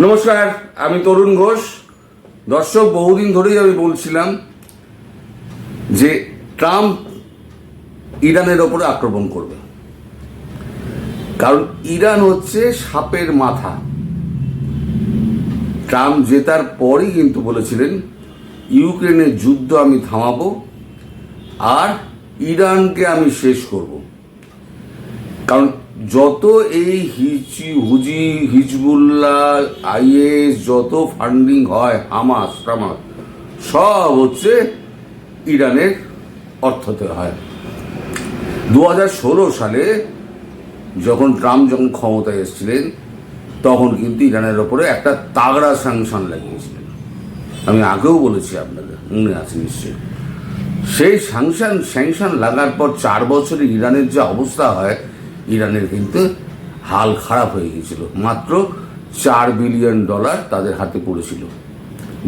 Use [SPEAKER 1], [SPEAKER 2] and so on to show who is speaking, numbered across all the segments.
[SPEAKER 1] নমস্কার, আমি তরুণ ঘোষ। দর্শক, বহুদিন ধরেই আমি বলছিলাম যে ট্রাম্প ইরানের ওপরে আক্রমণ করবে। কারণ ইরান হচ্ছে সাপের মাথা। ট্রাম্প জেতার পরই কিন্তু বলেছিলেন, ইউক্রেনের যুদ্ধ আমি থামাবো আর ইরানকে আমি শেষ করব। কারণ যত এই হিচি হুজি, হিজবুল্লাহ, আইএস যত ফান্ডিং হয়, হামাস, টামাস, সব হচ্ছে ইরানের অর্থতে হয়। দু হাজার ষোলো সালে যখন ট্রাম্প যখন ক্ষমতায় এসেছিলেন, তখন কিন্তু ইরানের ওপরে একটা তাগড়া স্যাংশন লাগিয়েছিলেন। আমি আগেও বলেছি আপনাদের, মনে আছে নিশ্চয়ই। সেই স্যাংশন স্যাংশন লাগার পর চার বছরে ইরানের যে অবস্থা হয় ইরানের কিন্তু হাল খারাপ হয়ে গিয়েছিল। মাত্র চার বিলিয়ন ডলার তাদের হাতে পড়েছিল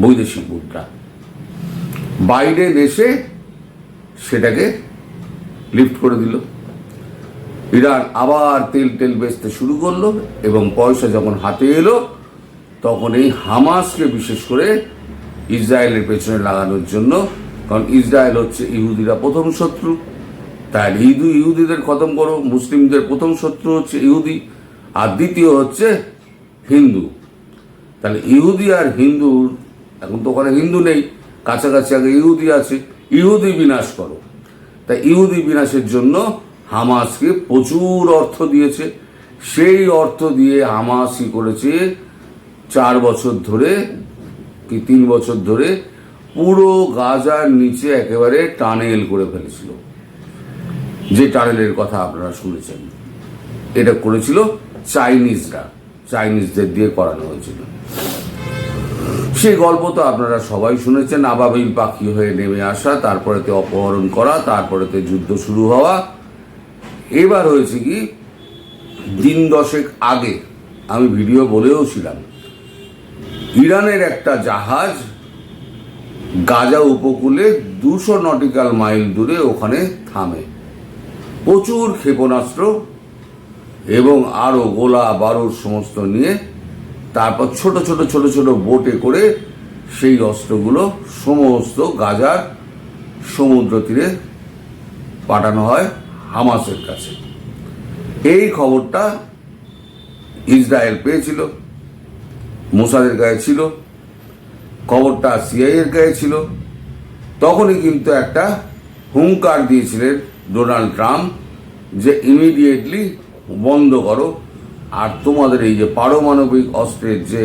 [SPEAKER 1] বৈদেশিক মুদ্রা। বাইরে এসে সেটাকে লিফট করে দিল। ইরান আবার তেল তেল বেচতে শুরু করল এবং পয়সা যখন হাতে এলো, তখন এই হামাসকে বিশেষ করে ইসরায়েলের পেছনে লাগানোর জন্য, কারণ ইসরায়েল হচ্ছে ইহুদিরা প্রথম শত্রু। তাই ইদু ইহুদিদের খতম করো, মুসলিমদের প্রথম শত্রু হচ্ছে ইহুদি, আর দ্বিতীয় হচ্ছে হিন্দু। তাহলে ইহুদি আর হিন্দু, এখন তো ওখানে হিন্দু নেই, কাছাকাছি আগে ইহুদি আছে, ইহুদি বিনাশ করো। তাই ইহুদি বিনাশের জন্য হামাসকে প্রচুর অর্থ দিয়েছে। সেই অর্থ দিয়ে হামাসই করেছে? চার বছর ধরে কি তিন বছর ধরে পুরো গাজার নিচে একেবারে টানেল করে ফেলেছিল। যে টানেলের কথা আপনারা শুনেছেন। এটা করেছিল চাইনিজরা। চাইনিজদের দিয়ে করানো হয়েছিল। সেই গল্প তো আপনারা সবাই শুনেছেন। আবাবিল পাখি হয়ে নেমে আসা তারপরেতে অপহরণ করা তারপরেতে যুদ্ধ শুরু হওয়া। এবার হয়েছে কি, দিন দশেক আগে আমি ভিডিও বলেও ছিলাম ইরানের একটা জাহাজ গাজা উপকূলে দুশো নটিক্যাল মাইল দূরে ওখানে থামে। প্রচুর ক্ষেপণাস্ত্র এবং আরও গোলা বারুদ সমস্ত নিয়ে তারপর ছোট ছোট ছোট ছোট বোটে করে সেই অস্ত্রগুলো সমস্ত গাজার সমুদ্র তীরে পাঠানো হয় হামাসের কাছে। এই খবরটা ইসরায়েল পেয়েছিল, মোসাদের গায়ে ছিল, খবরটা সিআইয়ের গায়ে ছিল। তখনই কিন্তু একটা হুঙ্কার দিয়েছিলেন ডোনাল্ড ট্রাম্প, যে ইমিডিয়েটলি বন্ধ করো, আর তোমাদের এই যে পারমাণবিক অস্ত্রের যে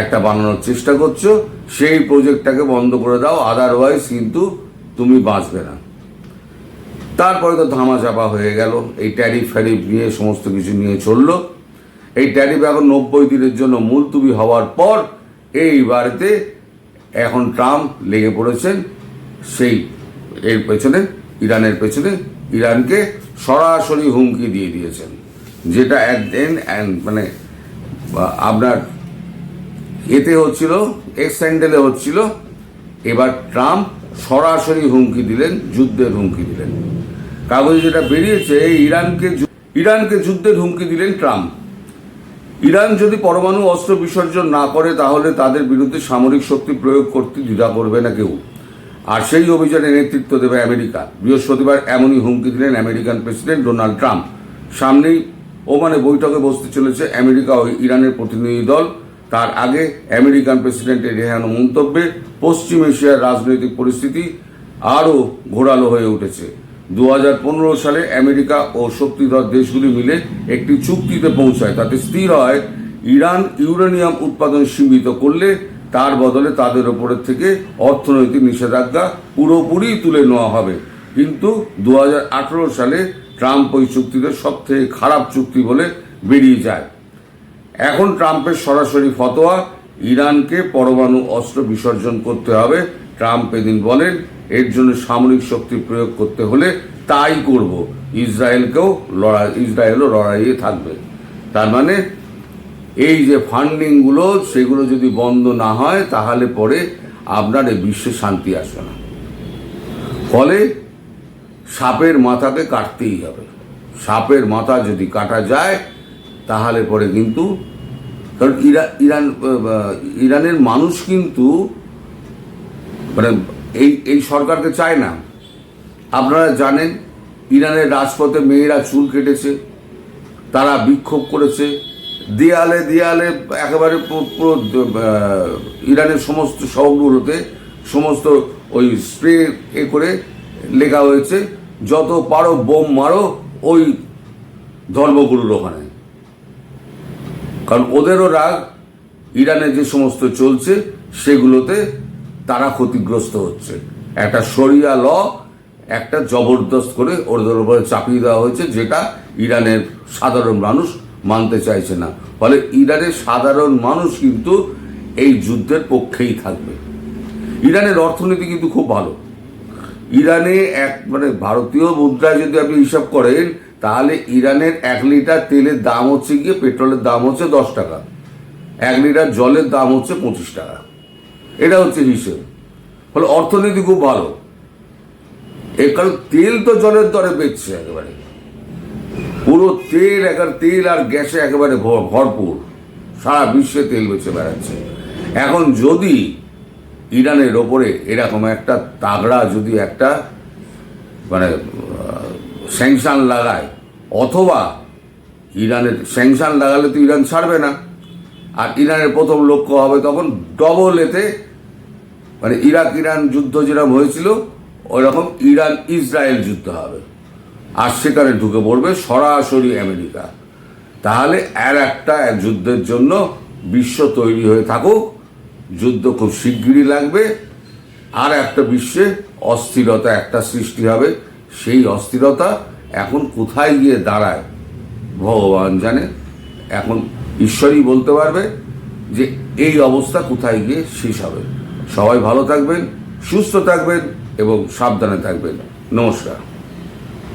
[SPEAKER 1] একটা বানানোর চেষ্টা করছ, সেই প্রজেক্টটাকে বন্ধ করে দাও আদারওয়াইজ কিন্তু তুমি বাঁচবে না। তারপরে তো ধামাচাপা হয়ে গেল, এই ট্যারিফ ফ্যারিফ নিয়ে সমস্ত কিছু নিয়ে চলল। এই ট্যারিফ এখন নব্বই দিনের জন্য মুলতুবি হওয়ার পর এই বাড়িতে এখন ট্রাম্প লেগে পড়েছেন, সেই এর পেছনে ইরানের পেছনে ইরানকে সরাসরি হুমকি দিয়ে দিয়েছেন। যেটা একদিন মানে আপনার এতে হচ্ছিল, এক্স হচ্ছিল, এবার ট্রাম্প সরাসরি হুমকি দিলেন, যুদ্ধের হুমকি দিলেন। কাগজে যেটা বেরিয়েছে ইরানকে ইরানকে যুদ্ধের হুমকি দিলেন ট্রাম্প। ইরান যদি পরমাণু অস্ত্র বিসর্জন না করে, তাহলে তাদের বিরুদ্ধে সামরিক শক্তি প্রয়োগ করতে দ্বিধা করবে না কেউ। আর সেই অভিযানে নেতৃত্ব দেবে আমেরিকা। বৃহস্পতিবার এমনই হুমকি দিলেন আমেরিকান প্রেসিডেন্ট ডোনাল্ড ট্রাম্প। সামনেই ওমানে বৈঠকে বসতে চলেছে আমেরিকা ও ইরানের প্রতিনিধি দল। তার আগে আমেরিকান প্রেসিডেন্টের রেহানো মন্তব্যে পশ্চিম এশিয়ার রাজনৈতিক পরিস্থিতি আরও ঘোরালো হয়ে উঠেছে। দু হাজার পনেরো সালে আমেরিকা ও শক্তিধর দেশগুলি মিলে একটি চুক্তিতে পৌঁছায়। তাতে স্থির হয়, ইরান ইউরেনিয়াম উৎপাদন সীমিত করলে তার বদলে তাদের ওপরের থেকে অর্থনৈতিক নিষেধাজ্ঞা পুরোপুরি তুলে নেওয়া হবে। কিন্তু দু হাজার আঠেরো সালে ট্রাম্প ওই চুক্তিতে সব থেকে খারাপ চুক্তি বলে বেরিয়ে যায়। এখন ট্রাম্পের সরাসরি ফতোয়া, ইরানকে পরমাণু অস্ত্র বিসর্জন করতে হবে, ট্রাম্প এদিন বলেন, এর জন্য সামরিক শক্তি প্রয়োগ করতে হলে তাই করব, ইসরায়েলকেও লড়াই, ইসরায়েলও লড়াইয়ে থাকবে। তার মানে এই যে ফান্ডিংগুলো সেগুলো যদি বন্ধ না হয়, তাহলে পরে আপনার এই বিশ্বে শান্তি আসবে না। ফলে সাপের মাথাকে কাটতেই হবে। সাপের মাথা যদি কাটা যায়, তাহলে পরে কিন্তু, কারণ ইরা- ইরান ইরানের মানুষ কিন্তু মানে এই এই সরকারকে চায় না। আপনারা জানেন, ইরানের রাজপথে মেয়েরা চুল কেটেছে, তারা বিক্ষোভ করেছে দেয়ালে দেয়ালে একেবারে পুরো ইরানের সমস্ত শহরগুলোতে সমস্ত ওই স্প্রে এ করে লেখা হয়েছে, যত পারো বোম মারো ওই ধর্মগুরুর ওখানে। কারণ ওদেরও রাগ ইরানে যে সমস্ত চলছে, সেগুলোতে তারা ক্ষতিগ্রস্ত হচ্ছে। একটা সরিয়া ল, একটা জবরদস্ত করে ওদের উপরে চাপিয়ে দেওয়া হয়েছে, যেটা ইরানের সাধারণ মানুষ মানতে চাইছে না। ফলে ইরানের সাধারণ মানুষ কিন্তু এই যুদ্ধের পক্ষেই থাকবে। ইরানের অর্থনীতি কিন্তু খুব ভালো। ইরানে এক মানে ভারতীয় মুদ্রায় যদি আপনি হিসাব করেন, তাহলে ইরানের এক লিটার তেলের দাম হচ্ছে গিয়ে পেট্রোলের দাম হচ্ছে দশ টাকা। এক লিটার জলের দাম হচ্ছে পঁচিশ টাকা। এটা হচ্ছে হিসেব। ফলে অর্থনীতি খুব ভালো। এর কারণ তেল তো জলের দরে বেচছে একেবারে। পুরো তেল, একেবারে তেল আর গ্যাসে একেবারে ভর- ভরপুর। সারা বিশ্বে তেল বেচে বেড়াচ্ছে। এখন যদি ইরানের ওপরে এরকম একটা তাগড়া, যদি একটা মানে স্যাংশন লাগায়, অথবা ইরানের, স্যাংশন লাগালে তো ইরান ছাড়বে না। আর ইরানের প্রথম লক্ষ্য হবে তখন ডবল এতে মানে ইরাক ইরান যুদ্ধ যেরকম হয়েছিল, ওইরকম ইরান ইসরায়েল যুদ্ধ হবে। আর সেখানে ঢুকে পড়বে সরাসরি আমেরিকা। তাহলে আর একটা এক যুদ্ধের জন্য বিশ্ব তৈরি হয়ে থাকুক, যুদ্ধ খুব শিগগিরই লাগবে, আর একটা বিশ্বে অস্থিরতা একটা সৃষ্টি হবে। সেই অস্থিরতা এখন কোথায় গিয়ে দাঁড়ায়, ভগবান জানে। এখন ঈশ্বরই বলতে পারবে যে এই অবস্থা কোথায় গিয়ে শেষ হবে। সবাই ভালো থাকবেন, সুস্থ থাকবেন এবং সাবধানে থাকবেন। নমস্কার।